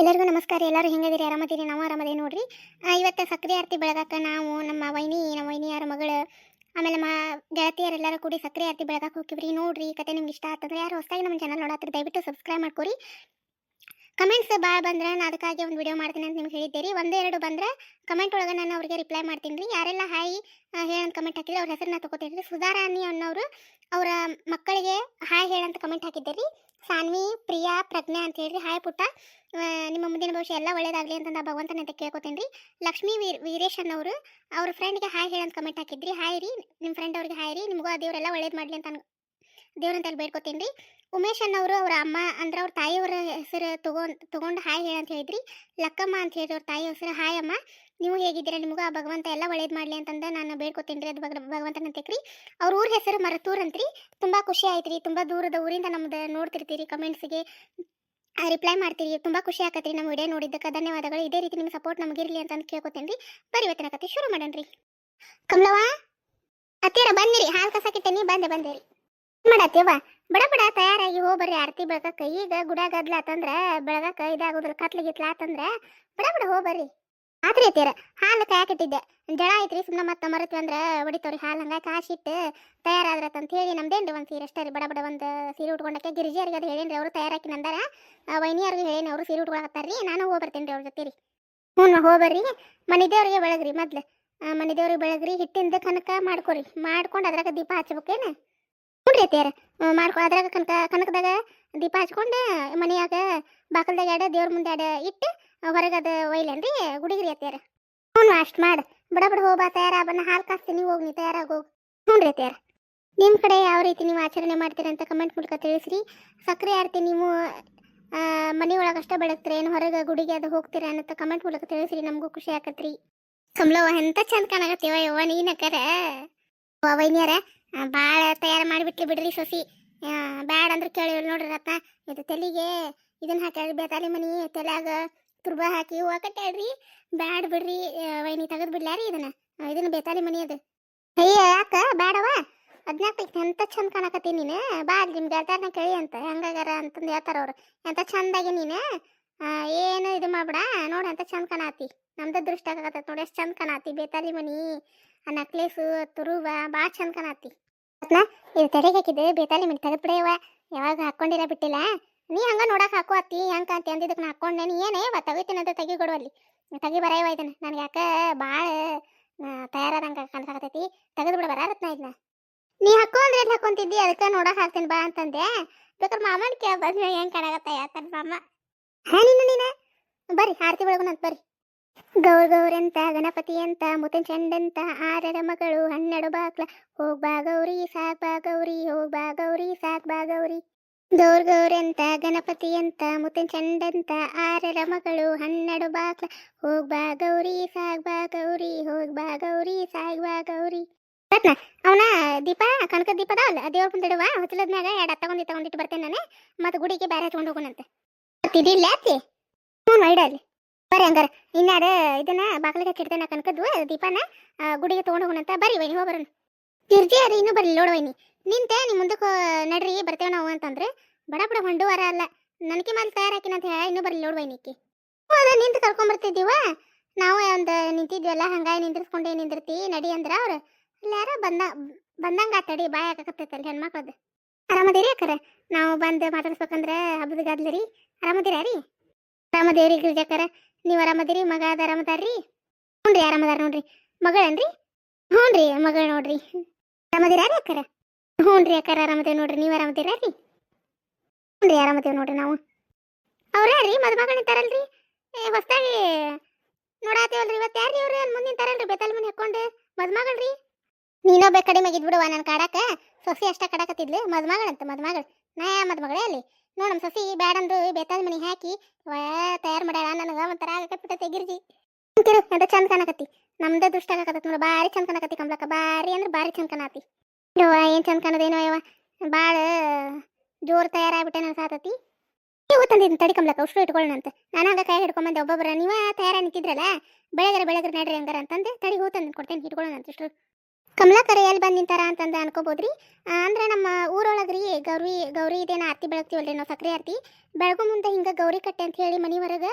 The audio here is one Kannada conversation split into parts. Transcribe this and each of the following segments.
ಎಲ್ಲರಿಗೂ ನಮಸ್ಕಾರ, ಎಲ್ಲರೂ ಹೆಂಗದಿರಿ ಆರಾಮದಿರಿ? ನಾವು ಆರಾಮದೇ ನೋಡ್ರಿ. ಇವತ್ತು ಸಕ್ಕರೆ ಆರತಿ ಬೆಳಗಾಕ ನಾವು ನಮ್ಮ ವೈನಿ, ನಮ್ಮ ವೈನಿಯಾರ ಮಗಳು, ಆಮೇಲೆ ನಮ್ಮ ಗೆಳತಿಯರೆಲ್ಲರೂ ಕೂಡಿ ಸಕ್ಕರೆ ಆರತಿ ಬೆಳಗಾಕ ಹೋಗಿವ್ರಿ ನೋಡ್ರಿ ಕತೆ ನಿಮ್ಗೆ ಇಷ್ಟ ಆಗ್ತದ್ರೆ ಯಾರು ಹೊಸದಾಗಿ ನಮ್ಮ ಚಾನಲ್ ನೋಡತ್ತೀರಿ ದಯವಿಟ್ಟು ಸಬ್ಸ್ಕ್ರೈಬ್ ಮಾಡ್ಕೊರಿ. ಕಮೆಂಟ್ಸ್ ಭಾಳ ಬಂದ್ರೆ ನಾನು ಅದಕ್ಕಾಗಿ ಒಂದು ವಿಡಿಯೋ ಮಾಡ್ತೀನಿ ಅಂತ ನಿಮ್ಗೆ ಹೇಳಿದ್ದೀರಿ. ಒಂದೇ ಎರಡು ಬಂದರೆ ಕಮೆಂಟ್ ಒಳಗೆ ನಾನು ಅವ್ರಿಗೆ ರಿಪ್ಲೈ ಮಾಡ್ತೀನಿ ರೀ ಯಾರೆಲ್ಲ ಹಾಯ್ ಹೇಳಂತ ಕಮೆಂಟ್ ಹಾಕಿದ್ರೆ, ಅವ್ರ ಹೆಸರನ್ನ ತೊಗೋತೀರಿ ರೀ ಸುಧಾರಾಣಿ ಅನ್ನೋರು ಅವರ ಮಕ್ಕಳಿಗೆ ಹಾಯ್ ಹೇಳಂತ ಕಮೆಂಟ್ ಹಾಕಿದ್ದೀರಿ. ಸಾನ್ವಿ, ಪ್ರಿಯಾ, ಪ್ರಜ್ಞಾ ಅಂತ ಹೇಳಿ ಹಾಯ್ ಪುಟ್ಟ. ನಿಮ್ಮ ಮುಂದಿನ ಭವಿಷ್ಯ ಎಲ್ಲ ಒಳ್ಳೇದಾಗಲಿ ಅಂತ ನಾನು ಭಗವಂತನ ಅಂತ ಕೇಳ್ಕೊತೀನಿ ರೀ ಲಕ್ಷ್ಮೀ ವೀರ್ ವೀರೇಶ್ ಅನ್ನೋರು ಅವ್ರ ಫ್ರೆಂಡ್ಗೆ ಹಾಯ್ ಹೇಳಂತ ಕಮೆಂಟ್ ಹಾಕಿದ್ರಿ. ಹಾಯ್ ರೀ ನಿಮ್ಮ ಫ್ರೆಂಡ್ ಅವ್ರಿಗೆ ಹಾಯ್ ರೀ. ನಿಮಗೂ ಆ ದೇವರೆಲ್ಲ ಒಳ್ಳೇದು ಮಾಡಲಿ ಅಂತ ದೇವ್ರಂತ ಅಲ್ಲಿ ಬೇಡ್ಕೊತೀನಿ ರೀ ಉಮೇಶ್ ಅನ್ನೋರು ಅವ್ರ ಅಮ್ಮ ಅಂದ್ರೆ ಅವ್ರ ತಾಯಿಯವರ ಹೆಸರು ತಗೊಂಡು ತಗೊಂಡು ಹಾಯ್ ಹೇಳಂತ ಹೇಳಿದ್ರಿ. ಲಕ್ಕಮ್ಮ ಅಂತ ಹೇಳಿ ಅವ್ರ ತಾಯಿ ಹೆಸರು ಹಾಯ್ ಅಮ್ಮ, ನೀವು ಹೇಗಿದ್ದೀರಾ? ನಿಮಗೂ ಆ ಭಗವಂತ ಎಲ್ಲ ಒಳ್ಳೇದು ಮಾಡಲಿ ಅಂತಂದು ನಾನು ಬೇಡ್ಕೊತೀನಿ ರೀ ಅದು ಭಗ, ಭಗವಂತನ ತೆಕ್ರಿ ಅವ್ರ ಊರ ಹೆಸರು ಮರತೂರ್ ಅಂತ್ರಿ. ತುಂಬ ಖುಷಿ ಆಯ್ತು ರೀ ತುಂಬ ದೂರದ ಊರಿಂದ ನಮ್ದು ನೋಡ್ತಿರ್ತೀರಿ ಕಮೆಂಟ್ಸ್ಗೆ ರಿಪ್ಲೈ ಮಾಡ್ತೀರಿ. ತುಂಬ ಖುಷಿ ಆಕತ್ರಿ ನಮ್ಮ ವಿಡಿಯೋ ನೋಡಿದ್ದಕ್ಕೆ. ಧನ್ಯವಾದಗಳು. ಇದೇ ರೀತಿ ನಿಮ್ಮ ಸಪೋರ್ಟ್ ನಮಗಿರಲಿ ಅಂತ ಅಂದ್ ಕೇಳ್ಕೊತೀನಿ ರೀ. ಬರೀ ಇವತ್ತಿನ ಕತೆ ಶುರು ಮಾಡೋಣ ಕಮಲವ್ವ ಅತ್ತೀರ ಬಂದಿರಿ ಹಾಲು ನೀ ಬಂದೆ ಬಂದೆ ರೀ. ಮಾಡತ್ತೀವ ಬಡ ಬಡ ತಯಾರಾಗಿ ಹೋಗ್ಬರ್ರಿ ಆರತಿ ಬೆಳಕಕ್ಕೆ ಈಗ ಗುಡ ಗದ್ಲ ಆತಂದ್ರ ಬೆಳಗಾಕ ಇದಾಗೋದ್ರ, ಕತ್ಲ ಗಿತ್ಲ ಆತಂದ್ರ, ಬಡ ಬಡ ಹೋಗಿ ಬರ್ರಿ. ಆತ್ರಿ ಅತ್ತೀರ ಹಾಲು ಕಾಯಕಿಟ್ಟಿದ್ದೆ ಜಳ ಐತ್ರಿ ಸುಮ್ಮನೆ ಮತ್ತೆ ಮರತ್ವಿ ಅಂದ್ರೆ ಹೊಡಿತವ್ರಿ ಹಾಲು. ಹಂಗಾಗಿ ಕಾಶಿಟ್ಟು ತಯಾರಾದ್ರತ್ ಅಂತ ಹೇಳಿ ನಮ್ದೇನ್ರಿ ಒಂದು ಸೀರೆ ಅಷ್ಟೇ ರೀ ಬಡ ಬಡ ಒಂದು ಸೀರೆ ಉಟ್ಕೊಂಡಕ್ಕೆ. ಗಿರಿಜಿಯರಿಗೆ ಅದು ಹೇಳೇನ್ರಿ ಅವರು ತಯಾರಾಕಿ ನಂದಾರ. ವೈನಿಯವ್ರಿಗೆ ಹೇಳೇನಿ ಅವರು ಸೀರೆ ಉಟ್ಕೊಳಕತ್ತಾರ ರೀ ನಾನು ಹೋಗಿ ಬರ್ತೇನೆ ರೀ ಅವ್ರ ಜೊತೆ ರೀ ಹ್ಞೂ ಹೋಗ್ಬರ್ರಿ ದೇವ್ರಿಗೆ ಬೆಳಗ್ರಿ ಮೊದ್ಲು. ಆ, ಮನಿ ದೇವ್ರಿಗೆ ಬೆಳಗ್ರಿ ಹಿಟ್ಟಿಂದ ಕನಕ ಮಾಡ್ಕೊರಿ. ಮಾಡ್ಕೊಂಡು ಅದ್ರಾಗ ದೀಪ ಹಚ್ಬೇಕೇನು? ಹ್ಞೂ ರೀ ಅತ್ಯಾರ ಮಾಡ್ಕೊ ಅದ್ರಾಗ ಕನಕ ಕನಕದಾಗ ದೀಪ ಹಚ್ಕೊಂಡು ಮನೆಯಾಗ ಬಾಕಲ್ದಾಗ ಎಡ ದೇವ್ರ ಮುಂದೆ ಎಡ ಇಟ್ಟು ಹೊರಗೆ ಅದು ಒಯ್ಲೇನ್ರಿ? ಗುಡಿಗ್ರಿ ಅತ್ಯಾರ ಹ್ಞೂ ಅಷ್ಟು ಮಾಡು. ಬಡ ಬಡ ಹೋಗ ತಯಾರ, ಬನ್ನ ಹಾಲು ಕಾಸ್ತೀನಿ ಹೋಗಿ, ನೀ ತಯಾರಾಗಿ ಹೋಗಿ. ಹ್ಞೂ ರೀ ಅತ್ಯಾರ ನಿಮ್ಮ ಕಡೆ ಯಾವ ರೀತಿ ನೀವು ಆಚರಣೆ ಮಾಡ್ತೀರಿ ಅಂತ ಕಮೆಂಟ್ ಮೂಲಕ ತಿಳಿಸ್ರಿ. ಸಕ್ಕರೆ ಆರತಿ ನೀವು ಮನೆ ಒಳಗೆ ಅಷ್ಟೇ ಬೆಳಗ್ತೀರಿ, ಏನು ಹೊರಗೆ ಗುಡಿಗೆ ಅದು ಹೋಗ್ತೀರಾ ಅಂತ ಕಮೆಂಟ್ ಮೂಲಕ ತಿಳಿಸ್ರಿ, ನಮಗೂ ಖುಷಿ ಆಕತ್ರಿ. ಕಮಲವ್ವ ಎಂತ ಚಂದ ಕಾಣಕತ್ತೀವ, ಯವ್ವ ನೀನಕರ ವೈನ್ಯರ ಭಾಳ ತಯಾರು ಮಾಡಿಬಿಟ್ಲಿ ಬಿಡ್ರಿ ಸೊಸಿ. ಬ್ಯಾಡ ಅಂದ್ರೆ ಕೇಳಿ ನೋಡ್ರಿ ರತ್ನ. ಇದು ತಲೆಗೆ ಇದನ್ನ ಹಾಕ್ಯಾರ ಬೇತಾಲಿ ಮನಿ, ತಲೆಯಾಗ ತುರ್ಬ ಹಾಕಿ ಹೂವು ಕಟ್ಟಾಳ್ರಿ ಬ್ಯಾಡ ಬಿಡ್ರಿ ವೈನಿ ತೆಗೆದು ಬಿಡ್ಲಾರಿ ಇದನ್ನ. ಇದನ್ನ ಬೇತಾಲಿ ಮನಿ ಅದು. ಅಯ್ಯ ಯಾಕ? ಬ್ಯಾಡವ? ಅದ್ನಾಕ ಎಂತ ಚಂದ ಕಾಣಕತ್ತೀನಿ ನೀನು? ಬಾ ನಿಮ್ ಗೆಳತಾರನ ಕೇಳಿ ಅಂತ. ಹೆಂಗಾಗಾರ ಅಂತಂದು ಹೇಳ್ತಾರ ಅವ್ರು. ಎಂತ ಚಂದಾಗಿ ನೀನು? ಏನು ಇದು ಮಾಡ್ಬೇಡ. ನೋಡಿ ಎಂತ ಚಂದ ಕಾಣತಿ. ನಮ್ದು ದೃಷ್ಟ ಆಗತ್ತ ನೋಡಿ ಎಷ್ಟು ಚಂದ ಕಾಣತಿ. ಬೇತಾಲಿ ಮನಿ, ಆ ನಕ್ಲೇಸು ತುರುಬ ಭಾಳ ಚಂದ ಕಾಣತಿ. ಇದು ತೆರೆಗೆ ಹಾಕಿದ್ದು. ಬೇತಾಲಿ ಮನಿ ತೆಗೆದು ಯಾವಾಗ ಹಾಕೊಂಡಿರ ಬಿಟ್ಟಿಲ್ಲ. ನೀ ಹಂಗ ನೋಡಕ್ ಹಾಕೋ ಅತ್ತಿ ಹೆಂಗ ಅಂತ ಅಂದಿದ್ದಕ್ಕೆ ನಾ ಹಾಕೊಂಡೆ. ನೀ ಏನೇ ವ ತೆಗಿತೀನಂತ ಅಂತ ತೆಗಿ ಕೊಡು ಅಲ್ಲಿ. ತೆಗಿ ಬರೆಯವ ಇದನ್ನ. ನನಗೆ ಯಾಕ ಭಾಳ ತಯಾರಾದಂಗ ಕಾಣಿಸಾಕತೈತಿ ತೆಗೆದು ಬಿಡ ಬರ ರತ್ನ ಇದನ್ನ ನೀ ಹಾಕೋ ಅಂದ್ರೆ ಎಲ್ಲಿ ಹಾಕೊಂತಿದ್ದಿ? ಅದಕ್ಕೆ ನೋಡಕ್ ಹಾಕ್ತೀನಿ ಬಾ ಅಂತಂದೆ. ಬೇಕಾದ್ರೆ ಮಾಮನ್ ಕೇಳ ಬಂದ್ರೆ ಹೆಂಗ್ ಕಾಣಾಗತ್ತ ಯಾಕಂದ್ರೆ ಮಾಮ. ಹಾ ನೀನು ನೀನ ಬರ್ರಿ, ಆರತಿ ಬೆಳಗುನಂತ ಬರ್ರಿ. ಗೌರ್ ಗೌರಂತ ಗಣಪತಿ ಅಂತ ಮುತ್ತಿನ ಚೆಂಡಂತ ಆರರ ಮಗಳು ಹನ್ನೆರಡು ಬಾಕ್ಲ. ಹೋಗ್ ಬಾ ಗೌರಿ ಸಾಕ್ ಬಾ ಗೌರಿ ಹೋಗ್ ಬಾ ಗೌರಿ ಸಾಕ್ ಬಾ ಗೌರಿ. ಗೌರ್ ಅಂತ ಗಣಪತಿ ಅಂತ ಮುತ್ತಿನ ಚಂಡಂತ ಆರರ ಮಗಳು ಹನ್ನೆರಡು ಬಾಕ್ಲ ಹೋಗ್ ಬಾ ಗೌರಿ ಸಾಗ್ ಬಾ ಗೌರಿ ಹೋಗ್ ಬಾ ಗೌರಿ ಸಾಗ್ ಬಾ ಗೌರಿ. ರತ್ನ ಅವನ ದೀಪ, ಕನಕ ದೀಪ ಅಲ್ಲ ದೇವ್ರ ಮುಂದಿಡುವ? ಹೊತ್ತಲದ್ನಾಗ ಎರಡು ತಗೊಂಡಿ ತಗೊಂಡಿಟ್ಟು ಬರ್ತೇನೆ ನಾನು. ಮತ್ತೆ ಗುಡಿಗೆ ಬೇರೆ ತಗೊಂಡು ಹೋಗೋಣಂತೆ. ಇದಿಲ್ಲ ಅತ್ತಿ? ಹ್ಞೂ ಇಡಲ್ಲಿ ಬರ್ರಿ ಹಂಗಾರ. ಇನ್ನಾರ ಇದನ್ನ ಬಾಗಿಲಿಗೆ ಹಚ್ಚಿಡ್ತೇನೆ ಕನಕದ್ದು, ದೀಪನ ಗುಡಿಗೆ ತಗೊಂಡು ಹೋಗೋಣಂತ. ಬರ್ರಿ ವೈನಿ, ಹೋಗಿ ಬರೋಣ. ತಿರ್ಜಿ ಅದು ಇನ್ನೂ ಬರಲಿ ನೋಡು ವೈನಿ. ನಿಂತೆ ನಿಮ್ಮ ಮುಂದಕ್ಕೆ ನಡ್ರಿ, ಬರ್ತೇವೆ ನಾವು ಅಂತಂದ್ರೆ, ಬಡ ಬಡ ಹೊಂಡುವಾರ ಅಲ್ಲ ನನಗೆ ಮೇಲೆ ತಯಾರಾಕಿನ ಅಂತ ಹೇಳಿ ಇನ್ನೂ ಬರಲಿ ನೋಡು ಬೈನಿಕ್ಕಿ ಅದ ನಿಂತು ಕರ್ಕೊಂಬರ್ತಿದ್ದೀವ ನಾವು ಒಂದು ನಿಂತಿದ್ವಲ್ಲ ಹಂಗಾಗಿ ನಿಂದ್ರಿಸ್ಕೊಂಡೇ, ನಿಂದಿರ್ತಿ, ನಡಿ ಅಂದ್ರೆ ಅವ್ರು ಅಲ್ಲಿ ಯಾರೋ ಬಂದ, ಬಂದಂಗ ಆತಡಿ ಬಾಯ್ ಹಾಕಕತ್ತೈತಲ್ಲ ಹೆಣ್ಮಕ್ಳದ್ದು ಆರಾಮದಿರಿ ಅಕ್ಕರ? ನಾವು ಬಂದು ಮಾತಾಡ್ಸ್ಬೇಕಂದ್ರೆ ಹಬ್ಬದ ಗದ್ಲ ರೀ, ಆರಾಮದಿರ ರೀ? ಆರಾಮದೇವ್ರಿ ಗಿರಿಜಕ್ಕರ ನೀವು ಆರಾಮದಿರಿ, ಮಗ ಅದ ಆರಾಮದಾರ್ರಿ ಹ್ಞೂ ರೀ ಆರಾಮದಾರ ನೋಡ್ರಿ, ಮಗಳೇನ್ರಿ? ಹ್ಞೂ ರೀ ಮಗಳು ನೋಡ್ರಿ. ಆರಾಮದಿರ ರೀ ಅಕ್ಕರ? ಹ್ಞೂ ರೀ ಅಕ್ಕರ, ಆರಾಮದೇವ್ ನೋಡ್ರಿ. ನೀವು ಆರಾಮದಿರಾ ರೀ? ಹ್ಞೂ ರೀ, ಆರಾಮದೇವ್ ನೋಡ್ರಿ ನಾವು. ಅವ್ರೇ ರೀ ಮದುಮಗಳು ನಿಂತಾರಲ್ರಿ ಹೊಸ್ದಾಗಿ ನೋಡಾತೀವಲ್ರಿ ಇವತ್ತು ಯಾರು ಇವ್ರು ಅಲ್ಲಿ ಮುಂದೆ ನಿಂತಾರಲ್ರಿ ಬೆತ್ತಲ್ ಮನೆ ಹಾಕೊಂಡು ಮದುಮಗಳ್ರಿ? ನೀನೋ ಬೇ ಕಡಿಮೆ ಬಿಡುವ ನಾನು ಕಾಡಾಕ. ಸೊಸಿ ಅಷ್ಟ ಕಡಾಕತ್ತಿದ್ಲು. ಮದುಮಗಳಂತ ಮದುಮಗಳು. ನಾ ಮದುಮಗಳೇ ಅಲ್ಲಿ? ನೋಡ್ ನಮ್ಮ ಸೊಸಿ ಬ್ಯಾಡಂದು ಬೆತ್ತಲ್ ಮನಿ ಹಾಕಿ ತಯಾರು ಮಾಡ್ಯಾಳ. ನನಗ ಒಂಥರ ಆಗಕತ್ಬಿಟ್ಟೈತೆ ಗಿರ್ಜಿ ಎಂತ ಚಂದ ಕಾಣಕತ್ತಿ? ನಮ್ದ ದುಷ್ಟ ಆಗಕತ್ತ ನೋಡ. ಬಾರಿ ಚಂದ ಕಾಣಕತ್ತಿ ಕಂಬ್ಲಕ್ಕ ಬಾರಿ ಅಂದ್ರೆ ಬಾರಿ ಚಂದ ಕಾಣತಿ. ಯವ್ವ, ಏನ್ ಚಂದ ಕಾಣದೇನೋ ಯವ್ವ. ಭಾಳ ಜೋರ್ ತಯಾರಾಗ್ಬಿಟ್ಟೆ ನನ್ನ ಸಾತತಿ. ನೀವು ತಂದಿದ್ದೀನಿ ತಡಿ ಕಮ್ಲಕ್ಕ ಉಷ್ಟು ಇಟ್ಕೊಳ್ಳೋಣಂತ. ನಾನು ಹಂಗ ಕೈ ಹಿಡ್ಕೊಂಬಂದೆ ಒಬ್ಬೊಬ್ಬರ ನೀವ ತಯಾರ ನಿಂತಿದ್ರಲ್ಲ ಬೆಳಗರ ಬೆಳಗರ ನಡ್ರಿ ಹಂಗಾರ ಅಂತಂದೆ ತಡಿ ಹೂ ತಂದು ಕೊಡ್ತೇನೆ ಇಟ್ಕೊಳ್ಳೋಣ ಅಂತ ಕಮಲಾಕರ ಎಲ್ಲಿ ಬಂದು ನಿಂತಾರ ಅಂತಂದು ಅನ್ಕೋಬೋದ್ರಿ. ಅಂದ್ರೆ ನಮ್ಮ ಊರೊಳಗ್ರಿ ಗೌರಿ ಗೌರಿ ಇದೇನ ಆರತಿ ಬೆಳಗ್ತೀವಲ್ರಿ ನಾವು ಸಕ್ಕರೆ ಆರತಿ. ಬೆಳಗು ಮುಂದೆ ಹಿಂಗೆ ಗೌರಿ ಕಟ್ಟೆ ಅಂತ ಹೇಳಿ ಮನೆ ಹೊರಗೆ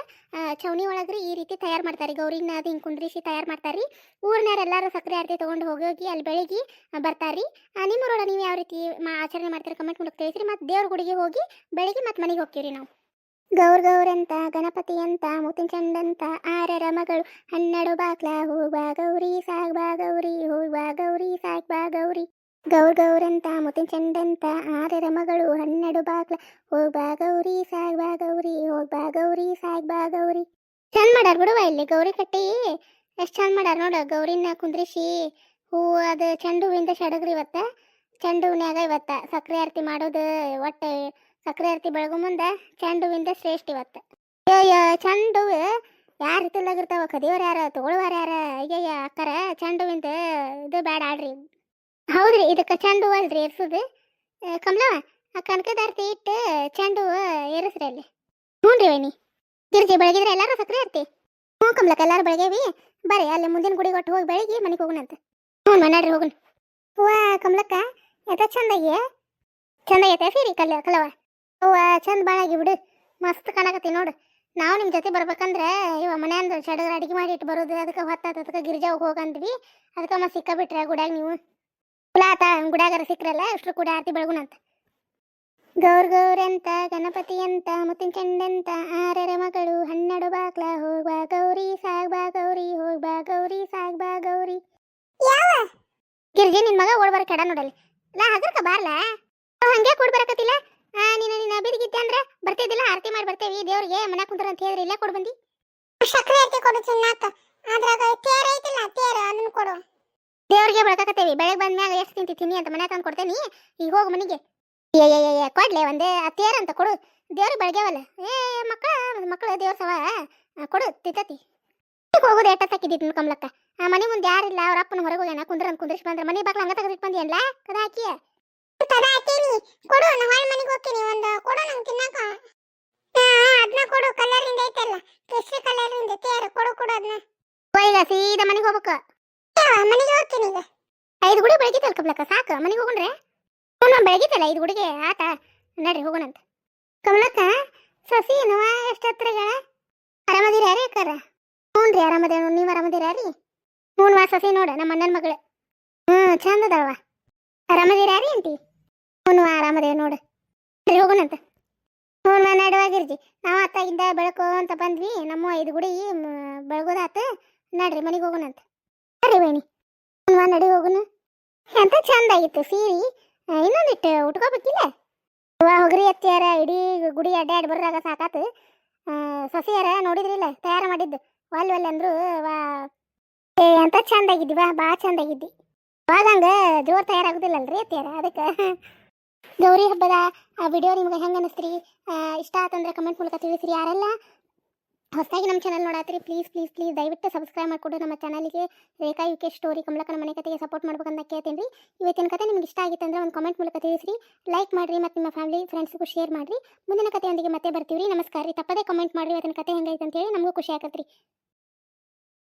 ಚೌನಿ ರೀ ಈ ರೀತಿ ತಯಾರು ಮಾಡ್ತಾರೆ. ಗೌರಿನ ಅದು ಹಿಂಗೆ ಕುಂದ್ರಿಸಿ ತಯಾರು ಮಾಡ್ತಾರೆ. ಊರಿನವ್ರು ಎಲ್ಲರೂ ಸಕ್ರೆ ಆರತಿ ತೊಗೊಂಡು ಹೋಗಿ ಅಲ್ಲಿ ಬೆಳಗ್ಗೆ ಬರ್ತಾರೆ. ನಿಮ್ಮ ಊರೊಳಗೆ ನೀವು ಯಾವ ರೀತಿ ಆಚರಣೆ ಮಾಡ್ತಾರೆ ಕಮೆಂಟ್ ಮೂಲಕ ತಿಳಿಸ್ರಿ. ಮತ್ತು ದೇವ್ರ ಗುಡಿಗೆ ಹೋಗಿ ಬೆಳಗ್ಗೆ ಮತ್ತೆ ಮನೆಗೆ ಹೋಗ್ತೀವಿ ನಾವು. ಗೌರ್ ಗೌರಂತ ಗಣಪತಿ ಅಂತ ಮುತ್ತಿನ ಚಂದಂತ ಆರರ ಮಗಳು ಹನ್ನೆರಡು ಬಾಕ್ಲ ಹೂವಾ ಗೌರಿ ಸಾಗ್ ಬಾ ಗೌರಿ ಹೂವಾ ಗೌರಿ ಬಾ ಗೌರಿ. ಗೌರ್ ಗೌರಂತ, ಮುತ್ತಿನ ಚಂದಂತ ಆರರ ಮಗಳು ಹನ್ನೆರಡು ಬಾಕ್ಲ. ಹೋಗ್ಬಾ ಗೌರಿ, ಸಾಗ್ ಬಾ ಗೌರಿ ಹೋಗ್ಬಾ ಗೌರಿ, ಸಾಗ್ ಬಾ ಗೌರಿ. ಚಂದ ಮಾಡ್ಯಾರ ಬಿಡುವ ಇಲ್ಲಿ ಗೌರಿ ಕಟ್ಟಿ. ಎಷ್ಟು ಚಂದ ಮಾಡ್ಯಾರ ನೋಡ ಗೌರಿನ ಕುಂದ್ರಿಸಿ ಹೂ, ಅದು ಚೆಂಡು ಹೂವಿಂದ ಶಡಗ್ರಿ ಇವತ್ತ. ಚೆಂಡು ಹೂನ್ಯಾಗ ಇವತ್ತ ಸಕ್ರೆ ಆರತಿ ಮಾಡೋದು, ಒಟ್ಟು ಸಕ್ರೆ ಆರತಿ ಬೆಳಗು ಮುಂದೆ ಚೆಂಡು ಹೂವಿಂದ ಶ್ರೇಷ್ಠ ಇವತ್ತ. ಅಯ್ಯೋ ಚೆಂಡು ಹೂವು ಯಾರ ರೀತಿಲಾಗಿರ್ತಾವ ಕದಿಯೋರು ಯಾರ ತಗೊಳ್ಳುವಾರ ಯಾರ? ಅಯ್ಯಯ್ಯ, ಅಕ್ಕರ ಚೆಂಡು ಹೂವಿಂದ ಇದು ಬೇಡ ಆಡ್ರಿ ಹೌದ್ರಿ ಇದಕ್ಕೆ ಚೆಂಡು ಹೂವು ಅಲ್ರಿ ಏರ್ಸೋದು ಕಮಲವ ಆ ಕನಕದಾರ್ತಿ ಇಟ್ಟು ಚೆಂಡು ಹೂವು ಏರಿಸ್ರಿ ಅಲ್ಲಿ. ಹ್ಞೂ ರೀ ವೈನಿ. ಗಿರ್ಜಿ ಬೆಳಗಿದ್ರೆ ಎಲ್ಲಾರು ಸಕ್ರೆ ಇರ್ತಿ ಹ್ಞೂ ಕಮಲಕ್ಕ, ಎಲ್ಲಾರು ಬೆಳಗೇವಿ ಬರ್ರಿ, ಅಲ್ಲಿ ಮುಂದಿನ ಗುಡಿಗೆ ಒಟ್ಟು ಹೋಗಿ ಬೆಳಗ್ಗೆ ಮನೆಗೆ ಹೋಗೋಣಂತ. ಹ್ಞೂ ಮನಾಡ್ರಿ ಹೋಗೋಣ. ಹೂವ ಕಮಲಕ್ಕ, ಎದ ಚಂದಾಗಿ ಚಂದಾಗೈತೆ ಸೀರಿ ಕಲ್ಲ ಕಲವ? ಹೂವ ಚಂದ ಬಾಳಾಗಿ ಬಿಡು. ಮಸ್ತ್ ಕಾಣಕತ್ತಿ ನೋಡು. ನಾವು ನಿಮ್ಮ ಜೊತೆ ಬರ್ಬೇಕಂದ್ರೆ ಇವ ಮನೆಯಿಂದ ಚಡಗರ ಅಡಿಗೆ ಮಾಡಿ ಇಟ್ಟು ಬರೋದು, ಅದಕ್ಕೆ ಹೊತ್ತಾತ, ಅದಕ್ಕೆ ಗಿರಿಜಾವ್ ಹೋಗಂದ್ವಿ. ಅದಕ್ಕೆ ಮತ್ತೆ ಸಿಕ್ಕಬಿಟ್ರೆ ಗುಡ್ಯಾಗ ನೀವು. ಕುಲಾತ ಗುಡಾಗರ ಸಿಕ್ರಲ್ಲ ಅಷ್ಟ್ರು ಕೂಡ ಆರತಿ ಬೆಳಗುನಂತ. ಗೌರ್ ಗೌರಂತ ಗಣಪತಿ ಅಂತ ಮುತ್ತಿನ ಚೆಂಡಂತ ಆರರ ಮಗಳು ಹನ್ನೆರಡು ಬಾಗ್ಲ ಹೋಗ್ಬಾ ಗೌರಿ ಸಾಗ್ಬಾ ಗೌರಿ ಹೋಗ್ಬಾ ಗೌರಿ ಸಾಗ್ಬಾ ಗೌರಿ. ಯಾವ? ಗಿರ್ಜಿ ನಿನ್ ಮಗ ಓಡ್ಬಾರ ಕೆಡ ನೋಡಲ್ಲಿ. ಲಾ ಹಗರ್ಕ ಬಾರ್ಲ? ಹಂಗೆ ಕೊಡ್ ಬರಕತ್ತಿಲ್ಲ? ನೀನು ನಿನ್ನ ಬೀದಿಗಿದ್ದೆ ಅಂದ್ರೆ ಬರ್ತಿದ್ದಿಲ್ಲ ಆರತಿ ಮಾಡಿ ಬರ್ತೇವಿ ದೇವ್ರಿಗೆ ಮನೆ ಕುಂದ್ರ ಅಂತ ಹೇಳಿದ್ರೆ ಇಲ್ಲೇ ಕೊಡ್ ಬಂದಿ? ಸಕ್ಕರೆ ಆರತಿ ಕೊಡು ಚಿನ್ನಾಕ. ಅದ್ರಾಗ ತೇರ ಐತಿಲ್ಲ ತೇರ ಅದನ್ನ ಕೊಡು. ದೇವ್ರಿಗೆ ಬೆಳಕಾಕತ್ತೇವಿ. ಬೆಳಗ್ಗೆ ಬಂದ ಮ್ಯಾಗ ಎಷ್ಟು ತಿಂತಿ ತಿನ್ನಿ ಅಂತ ಮನೆ ತಂದು ಕೊಡ್ತೇನಿ. ಈಗ ಹೋಗು ಮನೆಗೆ. ಏ ಕೊಡ್ಲೆ ಒಂದೇ ಆ ಅಂತ ಕೊಡು. ದೇವ್ರಿಗೆ ಬೆಳಗ್ಗೆವಲ್ಲ ಏ ಮಕ್ಕಳ ಮಕ್ಕಳು ದೇವ್ರ ಸವ. ಕೊಡು ತಿಂತತಿ. ಈಗ ಹೋಗೋದು ಎಟ್ಟ ತಕ್ಕಿದ್ದಿತ್ತು ಕಮಲಕ್ಕ. ಆ ಮನೆ ಮುಂದೆ ಯಾರಿಲ್ಲ ಅವ್ರ ಅಪ್ಪನ ಹೊರಗೆ ಹೋಗ್ಯಾನ. ಕುಂದ್ರ ಅಂತ ಕುಂದ್ರಿಸಿ ಬಂದ್ರೆ ಮನೆ ಬಾಗ್ಲ ಹಂಗ ತೆಗೆದಿಟ್ಟು ಬಂದಿಯಲ್ಲ ಕದ ಹಾಕಿಯ? ಹಾಕೀನಿ ಕೊಡು ನಾ ಮನೆಗೆ ಹೋಗ್ತೀನಿ ಒಂದು. ಕೊಡು ನಂಗೆ ತಿನ್ನಾಕ. ಅದನ್ನ ಕೊಡು. ಕಲರಿಂದ ಐತಲ್ಲ. ಕೇಸರಿ ಕಲರಿಂದ ತೇರ್ ಕೊಡು ಕೊಡು ಅದನ್ನ ಈಗ ಸೀದಾ ಮನೆಗೆ ಹೋಗ್ಬೇಕು. ಮನೆಗೆ ಹೋಗ್ತೀನಿ ಈಗ. ಐದು ಗುಡಿ ಬೆಳಗ್ಗೆ ಕಮ್ಲಕ್ಕ ಸಾಕು, ಮನೆಗೆ ಹೋಗೋಣ್ರೆ ಹ್ಞೂ ಬೆಳಗಿತಲ್ಲ ಐದು ಗುಡಿಗೆ, ಆತ, ನಡ್ರಿ ಹೋಗೋಣಂತ ಕಮಲಕ್ಕ, ಸಸಿ, ನೋವ ಎಷ್ಟು ಹತ್ರಗಳ ಆರಾಮದಿರ ಯಾರೇ ಅಕ್ಕಾರ? ಹ್ಞೂ ರೀ ಆರಾಮದೇವ ನೀವು ಆರಾಮದಿರ ರೀ ವಾ ಸಸಿ ನೋಡ, ನಮ್ಮ ಅಣ್ಣನ ಮಗಳು. ಹ್ಞೂ, ಚಂದ ಅದಾವ ಆರಾಮದಿರ ರೀ ಅಂಟಿ ಹ್ಞೂ ಆರಾಮದೇವ ನೋಡು. ರೀ ಹೋಗೋಣಂತ ಹ್ಞೂ ವಾ ನಡುವಾಗಿರ್ಜಿ. ನಾವು ಅತ್ತಾಗಿಂದ ಬೆಳಕೋ ಅಂತ ಬಂದ್ವಿ, ನಮ್ಮ ಐದು ಗುಡಿ ಬೆಳಗೋದಾತ ನಡ್ರಿ ಮನೆಗೆ ಹೋಗೋಣಂತ ಬರ್ರಿ ವೇಣಿ. ಒಂದು ವಾ ನಡಿ ಹೋಗೋಣ ಎಂತ ಚಂದ ಆಗಿತ್ತು ಸೀರೆ. ಇನ್ನೊಂದಿಟ್ಟು ಉಟ್ಕೋಬೇಕಿಲ್ಲ? ವಾ ಹೋಗ್ರಿ ಅತ್ತಿಯಾರ ಇಡೀ ಗುಡಿ ಅಡ್ಡಾಡಿ ಬರ್ರಾಗ ಸಾಕಾತು. ಸೊಸೆಯರ ನೋಡಿದ್ರಿಲ್ಲ ತಯಾರು ಮಾಡಿದ್ದು. ಒಲ್ ಒಲ್ ಅಂದ್ರು ವಾ. ಏ ಅಂತ ಚಂದ ಆಗಿದ್ದಿ ವಾ ಭಾಳ ಚಂದ ಆಗಿದ್ದಿ. ಅವಾಗ ಹಂಗ ಜೋರ್ ತಯಾರಾಗುದಿಲ್ಲಲ್ರಿ ಅತ್ತಿಯಾರ ಅದಕ್ಕೆ. ಗೌರಿ ಹಬ್ಬದ ಆ ವಿಡಿಯೋ ನಿಮ್ಗೆ ಹೆಂಗೆ ಅನಿಸ್ತ್ರಿ? ಆ, ಇಷ್ಟ ಆತಂದ್ರೆ ಕಮೆಂಟ್ ಮೂಲಕ ತಿಳಿಸ್ರಿ ಯಾರೆಲ್ಲ. ಹೊಸದಾಗಿ ನಮ್ಮ ಚಾನಲ್ ನೋಡಾತ್ರಿ ಪ್ಲೀಸ್ ಪ್ಲೀಸ್ ಪ್ಲೀಸ್ ದಯವಿಟ್ಟು ಸಬ್ಸ್ಕ್ರೈಬ್ ಮಾಡಿಕೊಡು ನಮ್ಮ ಚಾನಲ್ಗೆ ರೇಖಾ ಯು ಕೆ ಸ್ಟೋರಿ ಕಮಲಕ್ಕನ ಮನೆ ಕತೆಗೆ ಸಪೋರ್ಟ್ ಮಾಡ್ಬೇಕಂತ ಕೇಳ್ತೀನಿ ರೀ ಇವತ್ತಿನ ಕತೆ ನಿಮ್ಗೆ ಇಷ್ಟ ಆಗಿತ್ತು ಅಂದ್ರೆ ಒಂದು ಕಮೆಂಟ್ ಮೂಲಕ ತಿಳಿಸ್ರಿ. ಲೈಕ್ ಮಾಡಿರಿ ಮತ್ತು ನಿಮ್ಮ ಫ್ಯಾಮಿಲಿ ಫ್ರೆಂಡ್ಸ್ಗೂ ಶೇರ್ ಮಾಡಿರಿ. ಮುಂದಿನ ಕಥೆಯೊಂದಿಗೆ ಮತ್ತೆ ಬರ್ತೀವಿ ರೀ ನಮಸ್ಕಾರ ರೀ. ತಪ್ಪದೇ ಕಮೆಂಟ್ ಮಾಡಿರಿ. ಇವತ್ತಿನ ಕತೆ ಹೆಂಗೈತೆ ಅಂತೇಳಿ ನಮಗೂ ಖುಷಿ ಆಗತ್ತೆ ರೀ